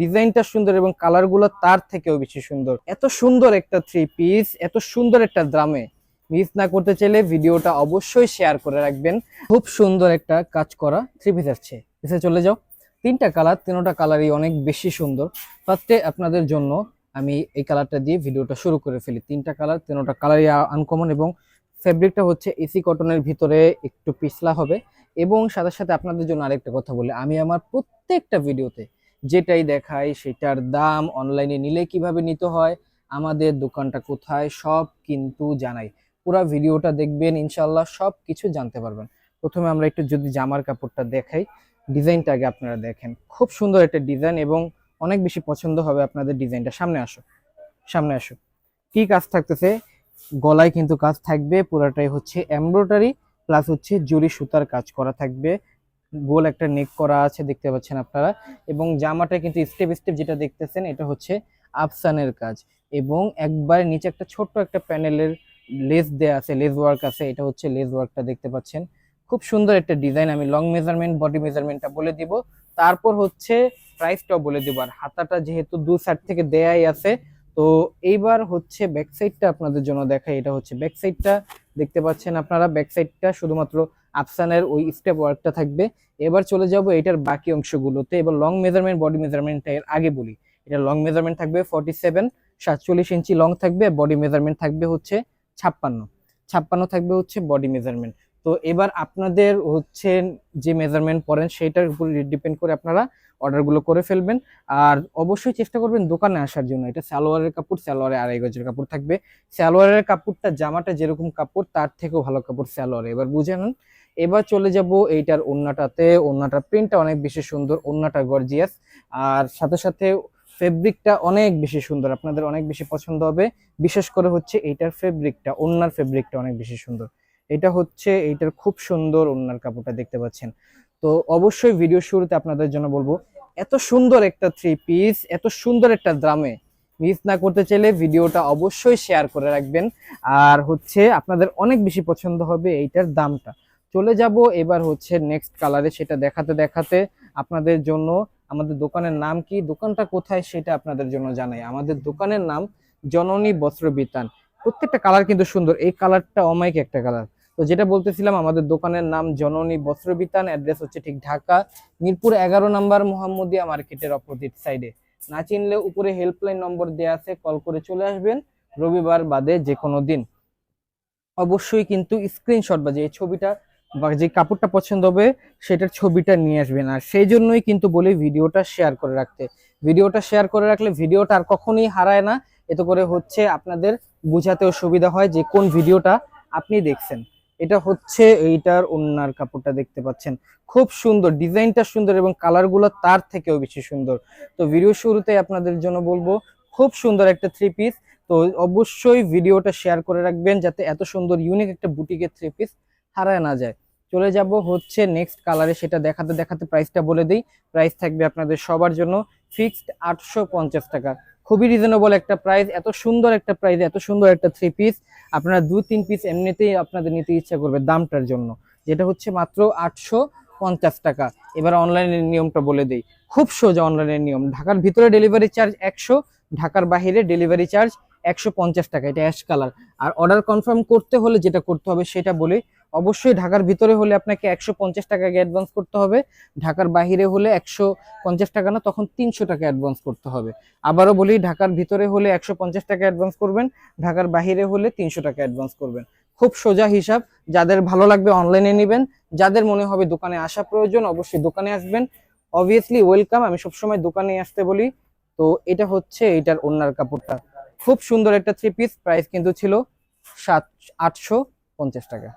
ডিজাইনটা সুন্দর এবং কালারগুলো তার থেকেও বেশি সুন্দর। এত সুন্দর একটা থ্রি পিস এত সুন্দর একটা দামে। মিস না করতে চাইলে ভিডিওটা অবশ্যই শেয়ার করে রাখবেন। খুব সুন্দর একটা কাজ করা থ্রি পিস আসছে। পিসে চলে যাও। তিনটা কালার, তিনোটা কালারই অনেক বেশি সুন্দর। ফার্স্টে আপনাদের জন্য আমি এই কালারটা দিয়ে ভিডিওটা শুরু করে ফেলি। তিনটা কালার, তিনোটা কালারই আনকমন এবং ফেব্রিকটা হচ্ছে এসি কটনের ভিতরে একটু পিছলা হবে। এবং সাথে সাথে আপনাদের জন্য আরেকটা কথা বলি। আমি আমার প্রত্যেকটা ভিডিওতে যেটাই দেখাই সেটার দাম অনলাইনে নিলে কীভাবে নিতে হয়, আমাদের দোকানটা কোথায়, সব কিন্তু জানাই। পুরো ভিডিওটা দেখবেন ইনশাল্লাহ সব কিছু জানতে পারবেন। প্রথমে আমরা একটু যদি জামার কাপড়টা দেখাই, ডিজাইনটা আগে আপনারা দেখেন। খুব সুন্দর একটা ডিজাইন এবং অনেক বেশি পছন্দ হবে আপনাদের ডিজাইনটা। সামনে আসো সামনে আসো। কি কাজ থাকতেছে? গলায় কিন্তু কাজ থাকবে, পুরাটাই হচ্ছে এমব্রয়ডারি প্লাস হচ্ছে জরি সুতার কাজ করা থাকবে। গোল একটা নেক করা আছে, দেখতে পাচ্ছেন আপনারা। এবং জামাটা কিন্তু স্টেপ স্টেপ যেটা দেখতেছেন, এটা হচ্ছে আফসানের কাজ। এবং একবার নিচে একটা ছোট্ট একটা প্যানেলের লেস দেয়া আছে লেস ওয়ার্ক আছে, এটা হচ্ছে লেস ওয়ার্কটা দেখতে পাচ্ছেন। খুব সুন্দর একটা ডিজাইন আমি লং মেজারমেন্ট বডি মেজারমেন্টটা বলে দিব। তারপর হচ্ছে প্রাইসটাও বলে দিব। আর হাতাটা যেহেতু দু সাইড থেকে দেয়াই আছে, তো এইবার হচ্ছে ব্যাক সাইডটা আপনাদের জন্য দেখাই। এটা হচ্ছে ব্যাক সাইডটা দেখতে পাচ্ছেন আপনারা ব্যাক সাইডটা শুধুমাত্র আফসানের ওই স্টেপ ওয়ার্কটা থাকবে। এবার চলে যাব এটার বাকি অংশগুলোতে। এবার লং মেজারমেন্ট বডি মেজারমেন্টটা এর আগে বলি। এটা লং মেজারমেন্ট থাকবে ফর্টি সেভেন সাতচল্লিশ ইঞ্চি লং থাকবে বডি মেজারমেন্ট থাকবে হচ্ছে ছাপ্পান্ন। ছাপ্পান্ন থাকবে হচ্ছে বডি মেজারমেন্ট তো এবার আপনাদের হচ্ছে যে মেজারমেন্ট পড়েন সেটার উপর ডিপেন্ড করে আপনারা অর্ডারগুলো করে ফেলবেন। আর অবশ্যই চেষ্টা করবেন দোকানে আসার জন্য। এটা সালোয়ারের কাপড়, সালোয়ারে আড়াই গজের কাপড় থাকবে। সালোয়ারের কাপড়টা, জামাটা যেরকম কাপড়, তার থেকেও ভালো কাপড় সালোয়ারে। এবার বুঝে নেন। এবার চলে যাব এইটার ওন্নাটাতে ওন্নাটার প্রিন্টটা অনেক বেশি সুন্দর ওন্নাটা গর্জিয়াস আর সাথে সাথে ফেব্রিকটা অনেক বেশি সুন্দর। আপনাদের অনেক বেশি পছন্দ হবে। বিশেষ করে হচ্ছে এইটার ফেব্রিকটা ওন্নার ফেব্রিকটা অনেক বেশি সুন্দর। এটা হচ্ছে, এইটার খুব সুন্দর ওনার কাপড়টা দেখতে পাচ্ছেন। তো অবশ্যই ভিডিও শুরুতে আপনাদের জন্য বলব, এত সুন্দর একটা থ্রি পিস এত সুন্দর একটা দামে মিস না করতে চাইলে ভিডিওটা অবশ্যই শেয়ার করে রাখবেন। আর হচ্ছে, আপনাদের অনেক বেশি পছন্দ হবে এইটার দামটা। চলে যাব এবার হচ্ছে নেক্সট কালারে সেটা দেখাতে দেখাতে আপনাদের জন্য আমাদের দোকানের নাম কি, দোকানটা কোথায় সেটা আপনাদের জন্য জানাই। আমাদের দোকানের নাম জননী বস্ত্র বিতান। প্রত্যেকটা কালার কিন্তু সুন্দর। এই কালারটা অমাইক একটা কালার তো যেটা বলতেছিলাম, আমাদের দোকানের নাম জননী বস্ত্র বিতান অ্যাড্রেস হচ্ছে ঠিক ঢাকা, মিরপুর এগারো নাম্বার মোহাম্মদিয়া মার্কেটের অপোজিট সাইডে। না চিনলে উপরে হেল্পলাইন নম্বর দেওয়া আছে, কল করে চলে আসবেন রবিবার বাদে যে কোনো দিন। অবশ্যই কিন্তু স্ক্রিনশট বা যে ছবিটা বা যে কাপড়টা পছন্দ হবে, সেটার ছবিটা নিয়ে আসবেন। আর সেই জন্যই কিন্তু বলি ভিডিওটা শেয়ার করে রাখতে। ভিডিওটা শেয়ার করে রাখলে ভিডিওটা আর কখনোই হারায় না। এতে করে হচ্ছে আপনাদের বোঝাতেও সুবিধা হয় যে কোন ভিডিওটা আপনি দেখছেন। এটা হচ্ছে এইটার ওনার কাপড়টা দেখতে পাচ্ছেন। খুব সুন্দর, ডিজাইনটা সুন্দর এবং কালারগুলো তার থেকেও বেশি সুন্দর। তো ভিডিও শুরুতে আপনাদের জন্য বলব, খুব সুন্দর একটা থ্রি পিস তো অবশ্যই ভিডিওটা শেয়ার করে রাখবেন যাতে এত সুন্দর ইউনিক একটা বুটিকের থ্রি পিস হারায় না যায়। চলে যাব হচ্ছে নেক্সট কালারে সেটা দেখাতে দেখাতে প্রাইসটা বলে দিই। প্রাইস থাকবে আপনাদের সবার জন্য ফিক্সড আটশো পঞ্চাশ টাকা। খুবই রিজনেবল একটা প্রাইস এত সুন্দর একটা প্রাইস এত সুন্দর একটা থ্রি পিস আপনারা দু, তিন পিস এমনিতেই আপনাদের নিতে ইচ্ছা করবে দামটার জন্য। যেটা হচ্ছে মাত্র আটশো পঞ্চাশ টাকা। এবার অনলাইনের নিয়মটা বলে দিই। খুব সোজা অনলাইনের নিয়ম। ঢাকার ভিতরে ডেলিভারি চার্জ একশো, ঢাকার বাহিরে ডেলিভারি চার্জ একশো পঞ্চাশ টাকা। এটা অ্যাশ কালার আর অর্ডার কনফার্ম করতে হলে যেটা করতে হবে সেটা বলি অবশ্যই ঢাকার ভিতরে হলে আপনাকে একশো পঞ্চাশ টাকা আগে অ্যাডভান্স করতে হবে। ঢাকার বাহিরে হলে একশো পঞ্চাশ টাকা না, তখন তিনশো টাকা অ্যাডভান্স করতে হবে। আবারও বলি, ঢাকার ভিতরে হলে একশো পঞ্চাশ টাকা অ্যাডভান্স করবেন, ঢাকার বাহিরে হলে তিনশো টাকা অ্যাডভান্স করবেন। খুব সোজা হিসাব, যাদের ভালো লাগবে অনলাইনে নেবেন, যাদের মনে হবে দোকানে আসা প্রয়োজন, অবশ্যই দোকানে আসবেন। অবভিয়াসলি ওয়েলকাম আমি সবসময় দোকানে আসতে বলি। তো এটা হচ্ছে এটার ওনার কাপড়টা। খুব সুন্দর একটা থ্রি পিস প্রাইস কিন্তু ছিল সাত, আটশো পঞ্চাশ টাকা।